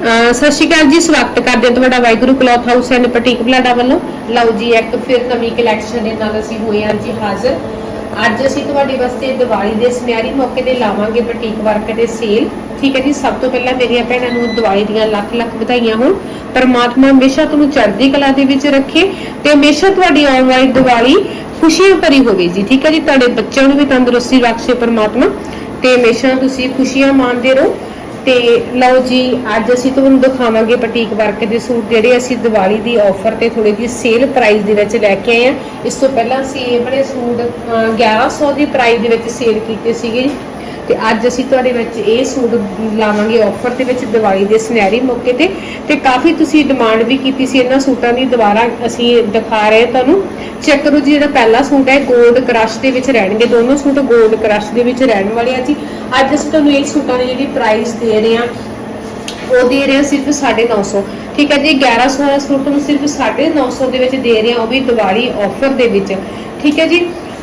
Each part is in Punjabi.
ਸਤਿ ਸ਼੍ਰੀ ਅਕਾਲ ਜੀ, ਸਵਾਗਤ ਕਰਦੇ ਹਾਂ ਤੁਹਾਡਾ Waheguru cloth house and boutique Balada ਵੱਲੋਂ। ਲਓ ਜੀ, ਇੱਕ ਫਿਰ ਨਵੀਂ ਕਲੈਕਸ਼ਨ ਦੇ ਨਾਲ ਅਸੀਂ ਹੋਏ ਹਾਂ ਜੀ ਹਾਜ਼ਰ। ਅੱਜ ਅਸੀਂ ਤੁਹਾਡੇ ਵਾਸਤੇ ਦੀਵਾਲੀ ਦੇ ਸੁਨਹਿਰੀ ਮੌਕੇ ਤੇ ਲਾਵਾਂਗੇ ਬੁਟੀਕ ਵਰਕ ਦੇ ਸੇਲ ਠੀਕ ਹੈ ਜੀ, ਸਭ ਤੋਂ ਪਹਿਲਾਂ ਮੇਰੀਆਂ ਭੈਣਾਂ ਨੂੰ ਦੀਵਾਲੀ ਦੀਆਂ ਲੱਖ ਲੱਖ ਵਧਾਈਆਂ ਹੋਣ। ਪਰਮਾਤਮਾ ਹਮੇਸ਼ਾ ਤੁਹਾਨੂੰ ਚੜ੍ਹਦੀ ਕਲਾ ਦੇ ਵਿੱਚ ਰੱਖੇ ਤੇ ਹਮੇਸ਼ਾ ਤੁਹਾਡੀ ਆਉਣ ਵਾਲੀ ਦੀਵਾਲੀ ਖੁਸ਼ੀਆਂ ਭਰੀ ਹੋਵੇ ਜੀ। ਠੀਕ ਹੈ ਜੀ, ਤੁਹਾਡੇ ਬੱਚਿਆਂ ਨੂੰ ਵੀ ਤੰਦਰੁਸਤੀ ਬਖਸ਼ੇ ਪਰਮਾਤਮਾ। ਤੇ ਹਮੇਸ਼ਾ ਤੁਸੀਂ ਖੁਸ਼ੀਆਂ ਮਾਣਦੇ ਰਹੋ। ਤੇ ਲਓ ਜੀ ਅੱਜ ਅਸੀਂ ਤੁਹਾਨੂੰ ਦਿਖਾਵਾਂਗੇ ਬੁਟੀਕ ਵਰਕ ਦੇ ਸੂਟ ਜਿਹੜੇ ਅਸੀਂ ਦੀਵਾਲੀ ਦੀ ਆਫਰ ਤੇ ਥੋੜੀ ਜਿਹੀ ਸੇਲ ਪ੍ਰਾਈਸ ਦੇ ਵਿੱਚ ਲੈ ਕੇ ਆਏ ਆ ਇਸ ਤੋਂ ਪਹਿਲਾਂ ਅਸੀਂ ਇਹ ਬੜੇ ਸੂਟ ਅਹ, 1100 ਦੀ ਪ੍ਰਾਈਸ ਦੇ ਵਿੱਚ ਸੇਲ ਕੀਤੇ ਸੀਗੇ ਤੇ ਅੱਜ ਅਸੀਂ ਤੁਹਾਡੇ ਵਿੱਚ ਇਹ ਸੂਟ ਲਾਵਾਂਗੇ ਆਫਰ ਦੇ ਵਿੱਚ ਦੀਵਾਲੀ ਦੇ ਸੁਨਹਿਰੀ ਮੌਕੇ ਤੇ। ਤੇ ਕਾਫੀ ਤੁਸੀਂ ਡਿਮਾਂਡ ਵੀ ਕੀਤੀ ਸੀ ਇਹਨਾਂ ਸੂਟਾਂ ਦੀ, ਦੁਬਾਰਾ ਅਸੀਂ ਦਿਖਾ ਰਹੇ ਤੁਹਾਨੂੰ। ਚੈੱਕ ਕਰੋ ਜੀ, ਜਿਹੜਾ ਪਹਿਲਾ ਸੂਟ ਹੈ 골ਡ ਕ੍ਰਸ਼ ਦੇ ਵਿੱਚ ਰਹਿਣਗੇ। ਦੋਨੋਂ ਸੂਟ 골ਡ ਕ੍ਰਸ਼ ਦੇ ਵਿੱਚ ਰਹਿਣ ਵਾਲੇ ਆ ਜੀ। ਅੱਜ ਅਸੀਂ ਤੁਹਾਨੂੰ ਇਹ ਸੂਟਾਂ ਦੀ ਜਿਹੜੀ ਪ੍ਰਾਈਸ ਦੇ ਰਹੇ ਹਾਂ, ਉਹ ਦੇ ਰਹੇ ਹਾਂ ਸਿਰਫ 950 ਠੀਕ ਹੈ ਜੀ 1100 ਦਾ ਸੂਟ ਤੁਹਾਨੂੰ ਸਿਰਫ 950 ਦੇ ਵਿੱਚ ਦੇ ਰਹੇ ਹਾਂ, ਉਹ ਵੀ ਦੀਵਾਲੀ ਆਫਰ ਦੇ ਵਿੱਚ। ਠੀਕ ਹੈ ਜੀ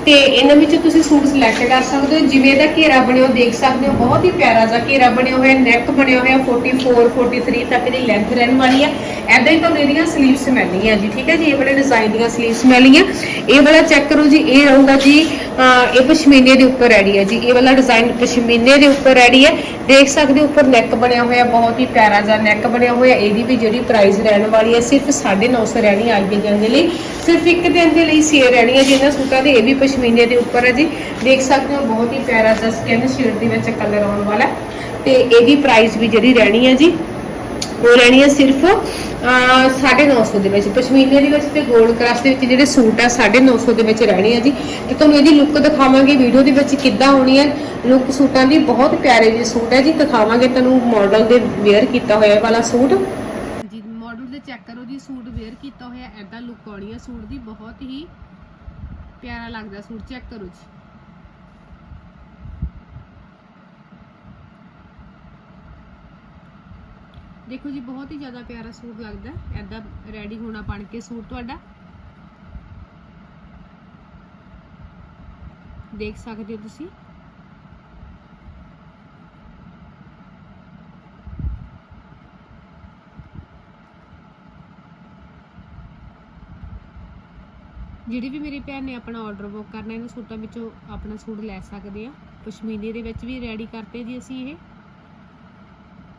ਤੇ ਇਹਨਾਂ ਵਿੱਚੋਂ ਤੁਸੀਂ ਸੂਟ ਸਿਲੈਕਟ ਕਰ ਸਕਦੇ ਹੋ। ਜਿਵੇਂ ਦਾ ਘੇਰਾ ਬਣਿਆ ਹੋ ਦੇਖ ਸਕਦੇ ਹੋ। ਬਹੁਤ ਹੀ ਪਿਆਰਾ ਜਿਹਾ ਘੇਰਾ ਬਣਿਆ ਹੋਇਆ ਨੈਕ ਬਣਿਆ ਹੋਇਆ 44 43 ਤੱਕ ਦੀ ਲੈਂਥ ਰਹਿਣ ਵਾਲੀ ਹੈ ਐਦਾਂ ਹੀ ਤੁਹਾਨੂੰ ਇਹਦੀਆਂ ਸਲੀਵਸ ਮਿਲਣਗੀਆਂ ਜੀ, ਠੀਕ ਹੈ ਜੀ? ਇਹ ਵਾਲੇ ਡਿਜ਼ਾਈਨ ਦੀਆਂ ਸਲੀਵਸ ਮਿਲਣਗੀਆਂ ਇਹ ਵਾਲਾ ਚੈੱਕ ਕਰੋ ਜੀ, ਇਹ ਰਹੂਗਾ ਜੀ ਇਹ ਪਸ਼ਮੀਨੇ ਦੇ ਉੱਪਰ ਰੈਡੀ ਹੈ ਜੀ। ਇਹ ਵਾਲਾ ਡਿਜ਼ਾਈਨ ਪਸ਼ਮੀਨੇ ਦੇ ਉੱਪਰ ਰੈਡੀ ਹੈ। ਦੇਖ ਸਕਦੇ ਹੋ, ਉੱਪਰ ਨੈਕ ਬਣਿਆ ਹੋਇਆ, ਬਹੁਤ ਹੀ ਪਿਆਰਾ ਜਿਹਾ ਨੈਕ ਬਣਿਆ ਹੋਇਆ। ਇਹਦੀ ਵੀ ਜਿਹੜੀ ਪ੍ਰਾਈਸ ਰਹਿਣ ਵਾਲੀ ਹੈ, ਸਿਰਫ 950 ਰਹਿਣੀ ਅੱਜ ਦੇ ਦਿਨ ਦੇ ਲਈ। ਸਿਰਫ ਇੱਕ ਦਿਨ ਦੇ ਲਈ ਸੇਲ ਰਹਿਣੀ ਹੈ, ਜਿਹਨਾਂ ਸੂਟਾਂ ਦੇ, ਇਹ ਵੀ ਪਸ਼ਮੀਨੇ ਦੇ ਉੱਪਰ ਹੈ ਜੀ। ਦੇਖ ਸਕਦੇ ਹੋ, ਬਹੁਤ ਹੀ ਪਿਆਰਾ ਜਿਹਾ ਸਕਿਨ ਸ਼ੇਡ ਦੇ ਵਿੱਚ ਕਲਰ ਆਉਣ ਵਾਲਾ ਹੈ। ਤੇ ਇਹਦੀ ਪ੍ਰਾਈਸ ਵੀ ਜਿਹੜੀ ਰਹਿਣੀ ਹੈ ਜੀ ਉਹ ਰਹਿਣੀ ਹੈ ਸਿਰਫ 950 ਦੇ ਵਿੱਚ। ਪਸ਼ਮੀਨੇ ਦੇ ਵਿੱਚ ਤੇ 골ਡ ਕ੍ਰਾਸ ਦੇ ਵਿੱਚ ਜਿਹੜੇ ਸੂਟ ਆ 950 ਦੇ ਵਿੱਚ ਰਹਿਣੇ ਆ ਜੀ। ਤੇ ਤੁਹਾਨੂੰ ਇਹਦੀ ਲੁੱਕ ਦਿਖਾਵਾਂਗੇ ਵੀਡੀਓ ਦੇ ਵਿੱਚ ਕਿੱਦਾਂ ਹੋਣੀ ਹੈ ਲੁੱਕ ਸੂਟਾਂ ਦੀ ਬਹੁਤ ਪਿਆਰੇ ਜਿਹੇ ਸੂਟ ਹੈ ਜੀ। ਦਿਖਾਵਾਂਗੇ ਤੁਹਾਨੂੰ ਮਾਡਲ ਦੇ ਵੇਅਰ ਕੀਤਾ ਹੋਇਆ ਵਾਲਾ ਸੂਟ। ਜੀ ਮਾਡਲ ਦੇ ਚੈੱਕ ਕਰੋ ਜੀ, ਸੂਟ ਵੇਅਰ ਕੀਤਾ ਹੋਇਆ ਐਦਾਂ ਲੁੱਕ ਆਉਣੀ ਹੈ ਸੂਟ ਦੀ ਬਹੁਤ ਹੀ ਪਿਆਰਾ ਲੱਗਦਾ ਸੂਟ ਚੈੱਕ ਕਰੋ ਜੀ। ਦੇਖੋ ਜੀ, ਬਹੁਤ ਹੀ ਜ਼ਿਆਦਾ ਪਿਆਰਾ ਸੂਟ ਲੱਗਦਾ ਐਦਾਂ ਰੈਡੀ ਹੋਣਾ ਬਣ ਕੇ ਸੂਟ ਤੁਹਾਡਾ। ਦੇਖ ਸਕਦੇ ਹੋ ਤੁਸੀਂ। ਜਿਹੜੀ ਵੀ ਮੇਰੀ ਭੈਣ ਨੇ ਆਪਣਾ ਆਰਡਰ ਬੁੱਕ ਕਰਨਾ, ਇਹਨਾਂ ਸੂਟਾਂ ਵਿੱਚੋਂ ਆਪਣਾ ਸੂਟ ਲੈ ਸਕਦੇ ਆ ਪਸ਼ਮੀਨੇ ਦੇ ਵਿੱਚ ਵੀ ਰੈਡੀ ਕਰਤੇ ਜੀ ਅਸੀਂ ਇਹ।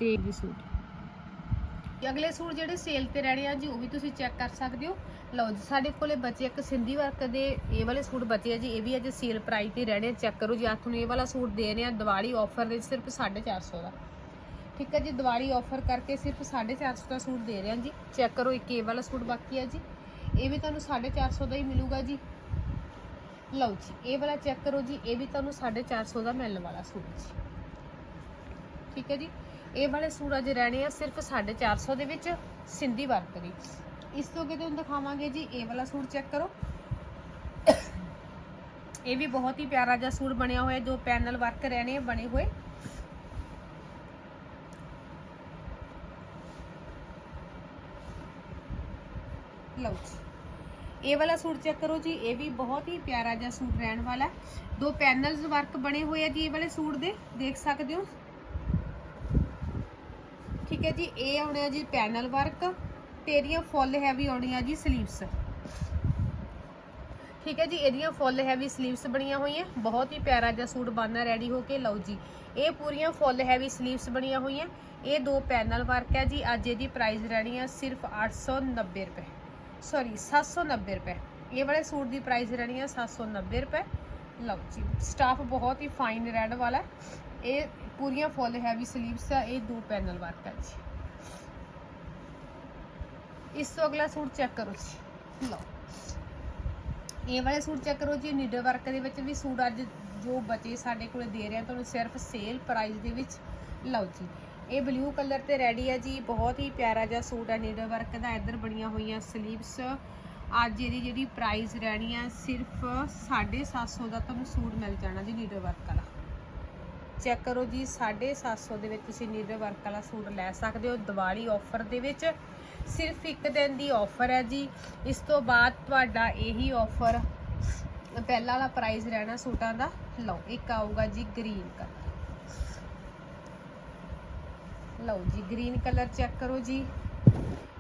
ਤੇ ਵੀ ਸੂਟ। ਅਗਲੇ ਸੂਟ ਜਿਹੜੇ ਸੇਲ ਤੇ ਰਹਿਣੇ ਆ ਜੀ, ਉਹ ਵੀ ਤੁਸੀਂ ਚੈੱਕ ਕਰ ਸਕਦੇ ਹੋ। ਲਓ ਜੀ, ਸਾਡੇ ਕੋਲੇ ਬਚੇ ਇੱਕ ਸਿੰਧੀ ਵਰਕ ਦੇ ਇਹ ਵਾਲੇ ਸੂਟ ਬਚੇ ਆ ਜੀ, ਇਹ ਵੀ ਅੱਜ ਸੇਲ ਪ੍ਰਾਈਸ ਤੇ ਰਹਿਣੇ ਚੈੱਕ ਕਰੋ ਜੀ ਆ ਤੁਹਾਨੂੰ ਇਹ ਵਾਲਾ ਸੂਟ ਦੇ ਰਹੇ ਆ, ਦੀਵਾਲੀ ਆਫਰ ਦੇ ਸਿਰਫ 450 ਦਾ। ਠੀਕ ਹੈ ਜੀ, ਦੀਵਾਲੀ ਆਫਰ ਕਰਕੇ ਸਿਰਫ 450 ਦਾ ਸੂਟ ਦੇ ਰਹੇ ਆ ਜੀ। ਚੈੱਕ ਕਰੋ ਇੱਕ ਇਹ ਵਾਲਾ ਸੂਟ ਬਾਕੀ ਆ ਜੀ। ਇਹ ਵੀ ਤੁਹਾਨੂੰ 450 ਦਾ ਹੀ ਮਿਲੂਗਾ ਜੀ। ਲਓ ਜੀ, ਇਹ ਵਾਲਾ ਚੈੱਕ ਕਰੋ ਜੀ, ਇਹ ਵੀ ਤੁਹਾਨੂੰ 450 ਦਾ ਮਿਲਣ ਵਾਲਾ ਸੂਟ ਜੀ। ਠੀਕ ਹੈ ਜੀ? ਇਹ ਵਾਲੇ ਸੂਟ ਅੱਜ ਰਹਿਣੇ ਆ ਸਿਰਫ 450 ਦੇ ਵਿੱਚ ਸਿੰਧੀ ਵਰਕ ਦੇ ਇਸ ਤੋਂ ਅੱਗੇ ਤੁਹਾਨੂੰ ਦਿਖਾਵਾਂਗੇ ਜੀ, ਇਹ ਵਾਲਾ ਸੂਟ ਚੈੱਕ ਕਰੋ। ਇਹ ਵੀ ਬਹੁਤ ਹੀ ਪਿਆਰਾ ਜਿਹਾ ਸੂਟ ਬਣਿਆ ਹੋਇਆ, ਜੋ ਪੈਨਲ ਵਰਕ ਰਹਿਣੇ ਬਣੇ ਹੋਏ। ਲਓ ਇਹ ਵਾਲਾ ਸੂਟ ਚੈੱਕ ਕਰੋ ਜੀ, ਇਹ ਵੀ ਬਹੁਤ ਹੀ ਪਿਆਰਾ ਜਿਹਾ ਸੂਟ ਰਹਿਣ ਵਾਲਾ। ਦੋ ਪੈਨਲਸ ਵਰਕ ਬਣੇ ਹੋਏ ਆ ਜੀ ਇਹ ਵਾਲੇ ਸੂਟ ਦੇ, ਦੇਖ ਸਕਦੇ ਹੋ। ਠੀਕ ਹੈ ਜੀ, ਇਹ ਆਉਣੇ ਆ ਜੀ ਪੈਨਲ ਵਰਕ ਤੇ ਇਹਦੀਆਂ ਫੁੱਲ ਹੈਵੀ ਆਉਣੀਆਂ ਜੀ ਸਲੀਵਸ ਠੀਕ ਹੈ ਜੀ, ਇਹਦੀਆਂ ਫੁੱਲ ਹੈਵੀ ਸਲੀਵਸ ਬਣੀਆਂ ਹੋਈਆਂ, ਬਹੁਤ ਹੀ ਪਿਆਰਾ ਜਿਹਾ ਸੂਟ ਬਣਨਾ ਰੈਡੀ ਹੋ ਕੇ, ਲਓ ਜੀ। ਇਹ ਪੂਰੀਆਂ ਫੁੱਲ ਹੈਵੀ ਸਲੀਵਸ ਬਣੀਆਂ ਹੋਈਆਂ, ਇਹ ਦੋ ਪੈਨਲ ਵਰਕ ਹੈ ਜੀ, ਅੱਜ ਇਹਦੀ ਪ੍ਰਾਈਸ ਰਹਿਣੀ ਆ ਸਿਰਫ 890 ਰੁਪਏ। ਸੌਰੀ 790 ਰੁਪਏ। ਇਹ ਵਾਲੇ ਸੂਟ ਦੀ ਪ੍ਰਾਈਸ ਰਹਿਣੀ ਹੈ 790 ਰੁਪਏ। ਲਓ ਜੀ ਸਟਾਫ ਬਹੁਤ ਹੀ ਫਾਈਨ ਰੈਡ ਵਾਲਾ ਇਹ ਪੂਰੀਆਂ ਫੁੱਲ ਹੈਵੀ ਸਲੀਵਸ ਆ, ਇਹ ਦੋ ਪੈਨਲ ਵਰਕ ਹੈ ਜੀ। ਇਸ ਤੋਂ ਅਗਲਾ ਸੂਟ ਚੈੱਕ ਕਰੋ ਜੀ। ਲਓ। ਇਹ ਵਾਲੇ ਸੂਟ ਚੈੱਕ ਕਰੋ ਜੀ ਨੀਡਰ ਵਰਕ ਦੇ ਵਿੱਚ ਵੀ ਸੂਟ ਅੱਜ ਜੋ ਬਚੇ ਸਾਡੇ ਕੋਲੇ ਦੇ ਰਹੇ ਆ, ਤੁਹਾਨੂੰ ਸਿਰਫ ਸੇਲ ਪ੍ਰਾਈਸ ਦੇ ਵਿੱਚ। ਲਓ ਜੀ, ਇਹ ਬਲੂ ਕਲਰ ਤੇ ਰੈਡੀ ਹੈ ਜੀ, ਬਹੁਤ ਹੀ ਪਿਆਰਾ ਜਿਹਾ ਸੂਟ ਹੈ ਨੀਡਰ ਵਰਕ ਦਾ, ਇੱਧਰ ਬਣੀਆਂ ਹੋਈਆਂ ਸਲੀਵਸ। ਅੱਜ ਇਹਦੀ ਜਿਹੜੀ ਪ੍ਰਾਈਸ ਰਹਿਣੀ ਆ, ਸਿਰਫ 750 ਦਾ ਤੁਹਾਨੂੰ ਸੂਟ ਮਿਲ ਜਾਣਾ ਜੀ ਨੀਡਰ ਵਰਕ ਵਾਲਾ। ਚੈੱਕ ਕਰੋ ਜੀ 750 ਦੇ ਵਿੱਚ ਤੁਸੀਂ ਨੀਡਰ ਵਰਕ ਵਾਲਾ ਸੂਟ ਲੈ ਸਕਦੇ ਹੋ, ਦੀਵਾਲੀ ਆਫਰ ਦੇ ਵਿੱਚ। ਸਿਰਫ ਇੱਕ ਦਿਨ ਦੀ ਆਫਰ ਹੈ ਜੀ। ਇਸ ਤੋਂ ਬਾਅਦ ਤੁਹਾਡਾ ਇਹੀ ਆਫਰ ਪਹਿਲਾਂ ਵਾਲਾ ਪ੍ਰਾਈਸ ਰਹਿਣਾ ਸੂਟਾਂ ਦਾ। ਲਓ, ਇੱਕ ਆਊਗਾ ਜੀ ਗ੍ਰੀਨ ਕਲਰ ਲਓ ਜੀ ਗ੍ਰੀਨ ਕਲਰ ਚੈੱਕ ਕਰੋ ਜੀ।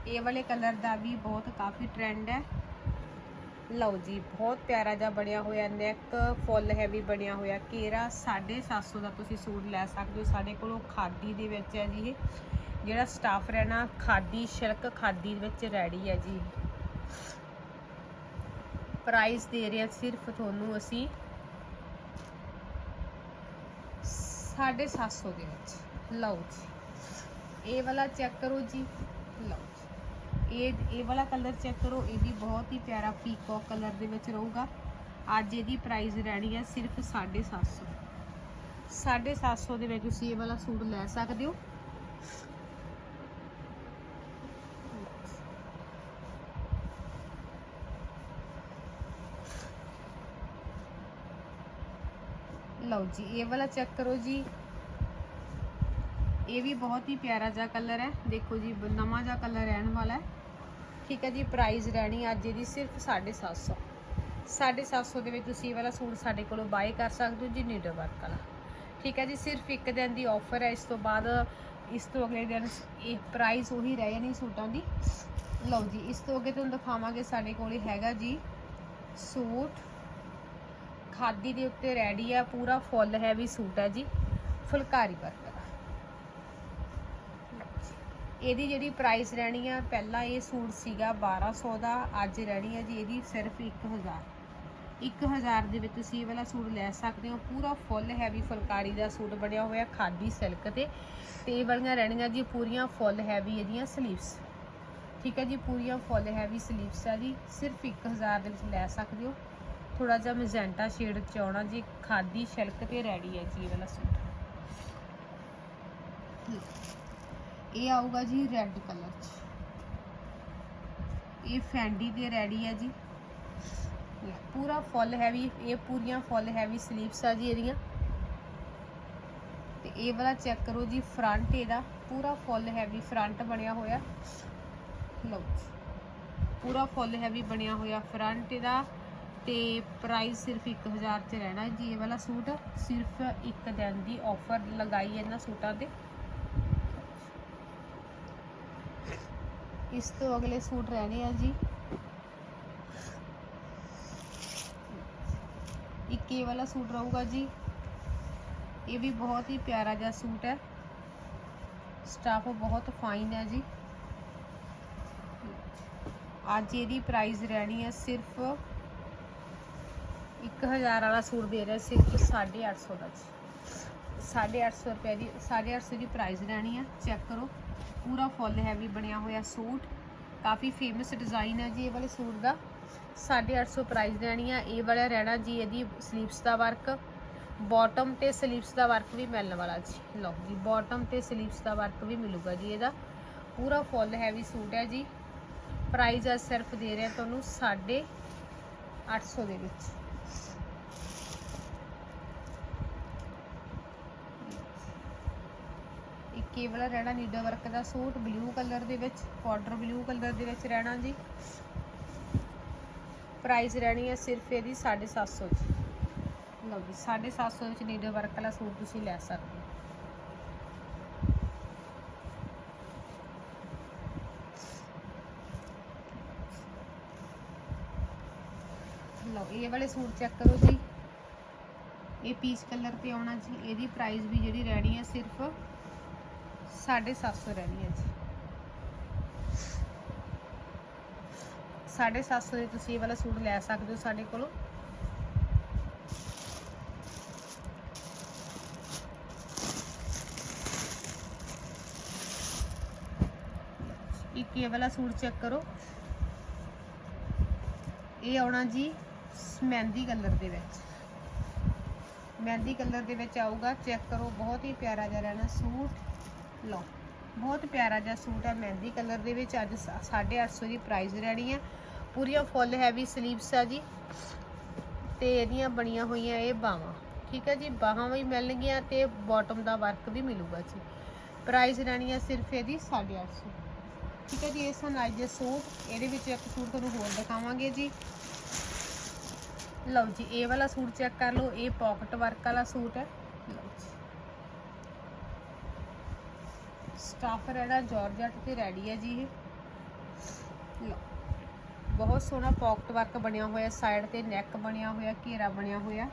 ਇਹ ਵਾਲੇ ਕਲਰ ਦਾ ਵੀ ਬਹੁਤ ਕਾਫੀ ਟ੍ਰੈਂਡ ਹੈ। ਲਓ ਜੀ, ਬਹੁਤ ਪਿਆਰਾ ਜਿਹਾ ਬਣਿਆ ਹੋਇਆ ਨੈਕ ਫੁੱਲ ਹੈਵੀ ਬਣਿਆ ਹੋਇਆ। ਕੇਰਾ 750 ਦਾ ਤੁਸੀਂ ਸੂਟ ਲੈ ਸਕਦੇ ਹੋ। ਸਾਡੇ ਕੋਲੋਂ ਖਾਦੀ ਦੇ ਵਿੱਚ ਹੈ ਜੀ ਇਹ। ਜਿਹੜਾ ਸਟਾਫ ਰਹਿਣਾ, ਖਾਦੀ, ਸ਼ਿਲਕ ਖਾਦੀ ਦੇ ਵਿੱਚ ਰੈਡੀ ਹੈ ਜੀ। ਪ੍ਰਾਈਸ ਦੇ ਰਹੇ ਹਾਂ ਸਿਰਫ ਤੁਹਾਨੂੰ ਅਸੀਂ 750 ਦੇ ਵਿੱਚ। ਲਓ ਜੀ। ਇਹ ਵਾਲਾ ਚੈੱਕ ਕਰੋ ਜੀ। ਲਓ। ਇਹ ਇਹ ਵਾਲਾ ਕਲਰ ਚੈੱਕ ਕਰੋ, ਇਹ ਵੀ ਬਹੁਤ ਹੀ ਪਿਆਰਾ ਪੀਕੌਕ ਕਲਰ ਦੇ ਵਿੱਚ ਰਹੂਗਾ। ਅੱਜ ਇਹਦੀ ਪ੍ਰਾਈਸ ਰਹਿਣੀ ਹੈ ਸਿਰਫ 750 750 ਦੇ ਵਿੱਚ ਤੁਸੀਂ ਇਹ ਵਾਲਾ ਸੂਟ ਲੈ ਸਕਦੇ ਹੋ। ਲਓ ਜੀ, ਇਹ ਵਾਲਾ ਚੈੱਕ ਕਰੋ ਜੀ। ਇਹ ਵੀ ਬਹੁਤ ਹੀ ਪਿਆਰਾ ਜਿਹਾ ਕਲਰ ਹੈ। ਦੇਖੋ ਜੀ, ਨਵਾਂ ਜਿਹਾ ਕਲਰ ਰਹਿਣ ਵਾਲਾ ਹੈ। ਠੀਕ ਹੈ ਜੀ ਪ੍ਰਾਈਸ ਰਹਿਣੀ ਅੱਜ ਇਹਦੀ ਸਿਰਫ 750 750 ਦੇ ਵਿੱਚ ਤੁਸੀਂ ਇਹ ਵਾਲਾ ਸੂਟ ਸਾਡੇ ਕੋਲੋਂ ਬਾਏ ਕਰ ਸਕਦੇ ਹੋ ਜੀ ਨੀਡਰ ਵਰਕ ਵਾਲਾ। ਠੀਕ ਹੈ ਜੀ, ਸਿਰਫ ਇੱਕ ਦਿਨ ਦੀ ਆਫਰ ਹੈ, ਇਸ ਤੋਂ ਬਾਅਦ ਇਸ ਤੋਂ ਅਗਲੇ ਦਿਨ ਇਹ ਪ੍ਰਾਈਸ ਉਹੀ ਰਹਿ ਜਾਣੀ ਸੂਟਾਂ ਦੀ। ਲਓ ਜੀ, ਇਸ ਤੋਂ ਅੱਗੇ ਤੁਹਾਨੂੰ ਦਿਖਾਵਾਂਗੇ ਸਾਡੇ ਕੋਲੇ ਹੈਗਾ ਜੀ ਸੂਟ। ਖਾਦੀ ਦੇ ਉੱਤੇ ਰੈਡੀ ਆ, ਪੂਰਾ ਫੁੱਲ ਹੈਵੀ ਸੂਟ ਹੈ ਜੀ, ਫੁਲਕਾਰੀ ਵਰਕ ਦਾ ਇਹਦੀ ਜਿਹੜੀ ਪ੍ਰਾਈਸ ਰਹਿਣੀ ਆ, ਪਹਿਲਾਂ ਇਹ ਸੂਟ ਸੀਗਾ 1200 ਦਾ, ਅੱਜ ਰਹਿਣੀ ਹੈ ਜੀ ਇਹਦੀ ਸਿਰਫ 1000 1000 ਦੇ ਵਿੱਚ ਤੁਸੀਂ ਇਹ ਵਾਲਾ ਸੂਟ ਲੈ ਸਕਦੇ ਹੋ। ਪੂਰਾ ਫੁੱਲ ਹੈਵੀ ਫੁਲਕਾਰੀ ਦਾ ਸੂਟ ਬਣਿਆ ਹੋਇਆ ਖਾਦੀ ਸਿਲਕ ਤੇ। ਤੇ ਇਹ ਵਾਲੀਆਂ ਰਹਿਣੀਆਂ ਜੀ ਪੂਰੀਆਂ ਫੁੱਲ ਹੈਵੀ ਇਹਦੀਆਂ ਸਲੀਵਸ ਠੀਕ ਹੈ ਜੀ, ਪੂਰੀਆਂ ਫੁੱਲ ਹੈਵੀ ਸਲੀਵਸ ਆ ਜੀ। ਸਿਰਫ 1000 ਦੇ ਵਿੱਚ ਲੈ ਸਕਦੇ ਹੋ। ਥੋੜਾ ਜਿਹਾ ਮੈਜੈਂਟਾ ਸ਼ੇਡ ਚ ਆਉਣਾ ਜੀ। ਖਾਦੀ ਸ਼ਿਲਕ ਤੇ ਰੈਡੀ ਹੈ ਜੀ ਇਹ ਵਾਲਾ ਸੂਟ। ਇਹ ਆਊਗਾ ਜੀ ਰੈੱਡ ਕਲਰ ਚ। ਇਹ ਫੈਂਡੀ ਦੇ ਰੈਡੀ ਹੈ ਜੀ। ਪੂਰਾ ਫੁੱਲ ਹੈਵੀ ਇਹ ਪੂਰੀਆਂ ਫੁੱਲ ਹੈਵੀ ਸਲੀਵਸ ਆ ਜੀ ਇਹਦੀਆਂ। ਤੇ ਇਹ ਵਾਲਾ ਚੈੱਕ ਕਰੋ ਜੀ ਫਰੰਟ ਇਹਦਾ, ਪੂਰਾ ਫੁੱਲ ਹੈਵੀ ਫਰੰਟ ਬਣਿਆ ਹੋਇਆ। ਲਓ ਪੂਰਾ ਫੁੱਲ ਹੈਵੀ ਬਣਿਆ ਹੋਇਆ ਫਰੰਟ ਇਹਦਾ। ਤੇ ਪ੍ਰਾਈਸ ਸਿਰਫ 1000 ਚ ਰਹਿਣਾ ਜੀ ਇਹ ਵਾਲਾ ਸੂਟ। ਸਿਰਫ ਇੱਕ ਦਿਨ ਦੀ ਆਫਰ ਲਗਾਈ ਇਹਨਾਂ ਸੂਟਾਂ ਤੇ। ਇਸ ਤੋਂ ਅਗਲੇ ਸੂਟ ਰਹਿਣੇ ਆ ਜੀ। ਇੱਕ ਇਹ ਵਾਲਾ ਸੂਟ ਰਹੂਗਾ ਜੀ। ਇਹ ਵੀ ਬਹੁਤ ਹੀ ਪਿਆਰਾ ਜਿਹਾ ਸੂਟ ਹੈ। ਸਟਾਫ ਬਹੁਤ ਫਾਈਨ ਹੈ ਜੀ। ਅੱਜ ਇਹਦੀ ਪ੍ਰਾਈਸ ਰਹਿਣੀ ਹੈ ਸਿਰਫ 1000 ਵਾਲਾ ਸੂਟ ਦੇ ਰਿਹਾ, ਸਿਰਫ 850 ਦਾ ਜੀ। 850 ਰੁਪਏ ਦੀ 850 ਦੀ ਪ੍ਰਾਈਸ ਰਹਿਣੀ ਹੈ। ਚੈੱਕ ਕਰੋ। ਪੂਰਾ ਫੁੱਲ ਹੈਵੀ ਬਣਿਆ ਹੋਇਆ ਸੂਟ। ਕਾਫੀ ਫੇਮਸ ਡਿਜ਼ਾਈਨ ਹੈ ਜੀ ਇਹ ਵਾਲੇ ਸੂਟ ਦਾ। 850 ਪ੍ਰਾਈਸ ਰਹਿਣੀ ਆ। ਇਹ ਵਾਲਾ ਰਹਿਣਾ ਜੀ ਇਹਦੀ ਸਲੀਵਸ ਦਾ ਵਰਕ ਬਾਟਮ ਤੇ ਸਲੀਵਸ ਦਾ ਵਰਕ ਵੀ ਮਿਲਣ ਵਾਲਾ ਜੀ। ਲਓ ਜੀ ਬਾਟਮ ਤੇ ਸਲੀਵਸ ਦਾ ਵਰਕ ਵੀ ਮਿਲੂਗਾ ਜੀ ਇਹਦਾ। ਪੂਰਾ ਫੁੱਲ ਹੈਵੀ ਸੂਟ ਹੈ ਜੀ। ਪ੍ਰਾਈਸ ਆ ਸਿਰਫ ਦੇ ਰਿਹਾ ਤੁਹਾਨੂੰ 850 ਦੇ ਵਿੱਚ। ਇਹ ਵਾਲਾ ਰਹਿਣਾ ਨੀਡਾ ਵਰਕ ਦਾ ਸੂਟ ਬਲੂ ਕਲਰ ਦੇ ਵਿੱਚ ਪਾਊਡਰ ਬਲੂ ਕਲਰ ਦੇ ਵਿੱਚ ਰਹਿਣਾ ਜੀ। ਪ੍ਰਾਈਸ ਰਹਿਣੀ ਹੈ ਸਿਰਫ ਇਹਦੀ 750 ਜੀ। ਲਓ ਜੀ 750 ਵਿੱਚ ਨੀਡਾ ਵਰਕ ਵਾਲਾ ਸੂਟ ਤੁਸੀਂ ਲੈ ਸਕਦੇ ਹੋ। ਲਓ, ਇਹ ਵਾਲੇ ਸੂਟ ਚੈੱਕ ਕਰੋ ਜੀ। ਇਹ ਪੀਚ ਕਲਰ ਤੇ ਆਉਣਾ ਜੀ। ਇਹਦੀ ਪ੍ਰਾਈਸ ਵੀ ਜਿਹੜੀ ਰਹਿਣੀ ਹੈ ਸਿਰਫ 750 ਰਹਿਣੀ ਹੈ ਜੀ। 750 ਦੇ ਤੁਸੀਂ ਇਹ ਵਾਲਾ ਸੂਟ ਲੈ ਸਕਦੇ ਹੋ ਸਾਡੇ ਕੋਲੋਂ। ਇੱਕ ਇਹ ਵਾਲਾ ਸੂਟ ਚੈੱਕ ਕਰੋ। ਇਹ ਆਉਣਾ ਜੀ ਮਹਿੰਦੀ ਕਲਰ ਦੇ ਵਿੱਚ। ਮਹਿੰਦੀ ਕਲਰ ਦੇ ਵਿੱਚ ਆਊਗਾ ਚੈੱਕ ਕਰੋ, ਬਹੁਤ ਹੀ ਪਿਆਰਾ ਜਿਹਾ ਰਹਿਣਾ ਸੂਟ। ਲਓ, ਬਹੁਤ ਪਿਆਰਾ ਜਿਹਾ ਸੂਟ ਹੈ ਮਹਿੰਦੀ ਕਲਰ ਦੇ ਵਿੱਚ ਅੱਜ 850 ਦੀ ਪ੍ਰਾਈਸ ਰਹਿਣੀ ਹੈ ਪੂਰੀਆਂ ਫੁੱਲ ਹੈਵੀ ਸਲੀਵਸ ਆ ਜੀ ਤੇ ਇਹਦੀਆਂ ਬਣੀਆਂ ਹੋਈਆਂ ਇਹ ਬਾਹਾਂ। ਠੀਕ ਹੈ ਜੀ, ਬਾਹਾਂ ਵੀ ਮਿਲਣਗੀਆਂ ਤੇ ਬਾਟਮ ਦਾ ਵਰਕ ਵੀ ਮਿਲੂਗਾ ਜੀ। ਪ੍ਰਾਈਸ ਰਹਿਣੀ ਹੈ ਸਿਰਫ ਇਹਦੀ 850 ਠੀਕ ਹੈ ਜੀ, ਇਹ ਸਨ ਅੱਜ ਦੇ ਸੂਟ। ਇਹਦੇ ਵਿੱਚ ਇੱਕ ਸੂਟ ਤੁਹਾਨੂੰ ਹੋਰ ਦਿਖਾਵਾਂਗੇ ਜੀ। ਲਓ ਜੀ, ਇਹ ਵਾਲਾ ਸੂਟ ਚੈੱਕ ਕਰ ਲਓ, ਇਹ ਪਾਕਟ ਵਰਕ ਵਾਲਾ ਸੂਟ ਹੈ। ਲਓ ਜੀ। ਸਟਾਫ ਰਹਿਣਾ ਜਾਰਜਟ ਤੇ ਰੈਡੀ ਹੈ ਜੀ ਇਹ। ਲਓ, ਬਹੁਤ ਸੋਹਣਾ ਪੌਕਟ ਵਰਕ ਬਣਿਆ ਹੋਇਆ, ਸਾਈਡ ਤੇ ਨੈਕ ਬਣਿਆ ਹੋਇਆ, ਘੇਰਾ ਬਣਿਆ ਹੋਇਆ।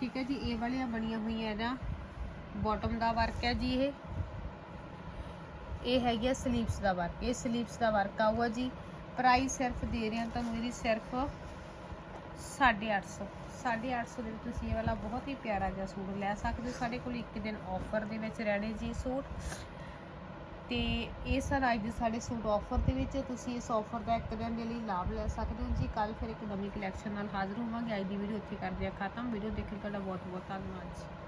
ਠੀਕ ਹੈ ਜੀ, ਇਹ ਵਾਲੀਆਂ ਬਣੀਆਂ ਹੋਈਆਂ ਇਹਦਾ ਬਾਟਮ ਦਾ ਵਰਕ ਹੈ ਜੀ ਇਹ। ਇਹ ਹੈਗੀ ਸਲੀਵਸ ਦਾ ਵਰਕ ਇਹ ਸਲੀਵਸ ਦਾ ਵਰਕ ਆਊਗਾ ਜੀ। ਪ੍ਰਾਈਸ ਸਿਰਫ ਦੇ ਰਹੇ ਹਾਂ ਤੁਹਾਨੂੰ ਇਹਦੀ ਸਿਰਫ 850 850 ਦੇ ਵਿੱਚ ਤੁਸੀਂ ਇਹ ਵਾਲਾ ਬਹੁਤ ਹੀ ਪਿਆਰਾ ਜਿਹਾ ਸੂਟ ਲੈ ਸਕਦੇ ਹੋ। ਸਾਡੇ ਕੋਲ ਇੱਕ ਦਿਨ ਆਫਰ ਦੇ ਵਿੱਚ ਰਹਿਣੇ ਜੀ ਸੂਟ। ਤੇ ਇਹ ਸਰ ਅੱਜ ਦੇ ਸਾਡੇ ਸੂਟ ਆਫਰ ਦੇ ਵਿੱਚ ਤੁਸੀਂ ਇਸ ਆਫਰ ਦਾ ਇੱਕ ਦਿਨ ਦੇ ਲਈ ਲਾਭ ਲੈ ਸਕਦੇ ਹੋ ਜੀ। ਕੱਲ ਫਿਰ ਇੱਕ ਨਵੀਂ ਕਲੈਕਸ਼ਨ ਨਾਲ ਹਾਜ਼ਰ ਹੋਵਾਂਗੇ। ਅੱਜ ਦੀ ਵੀਡੀਓ ਇੱਥੇ ਕਰਦੇ ਹਾਂ ਖਤਮ। ਵੀਡੀਓ ਦੇਖਣ ਤੁਹਾਡਾ ਬਹੁਤ ਬਹੁਤ ਧੰਨਵਾਦ ਜੀ।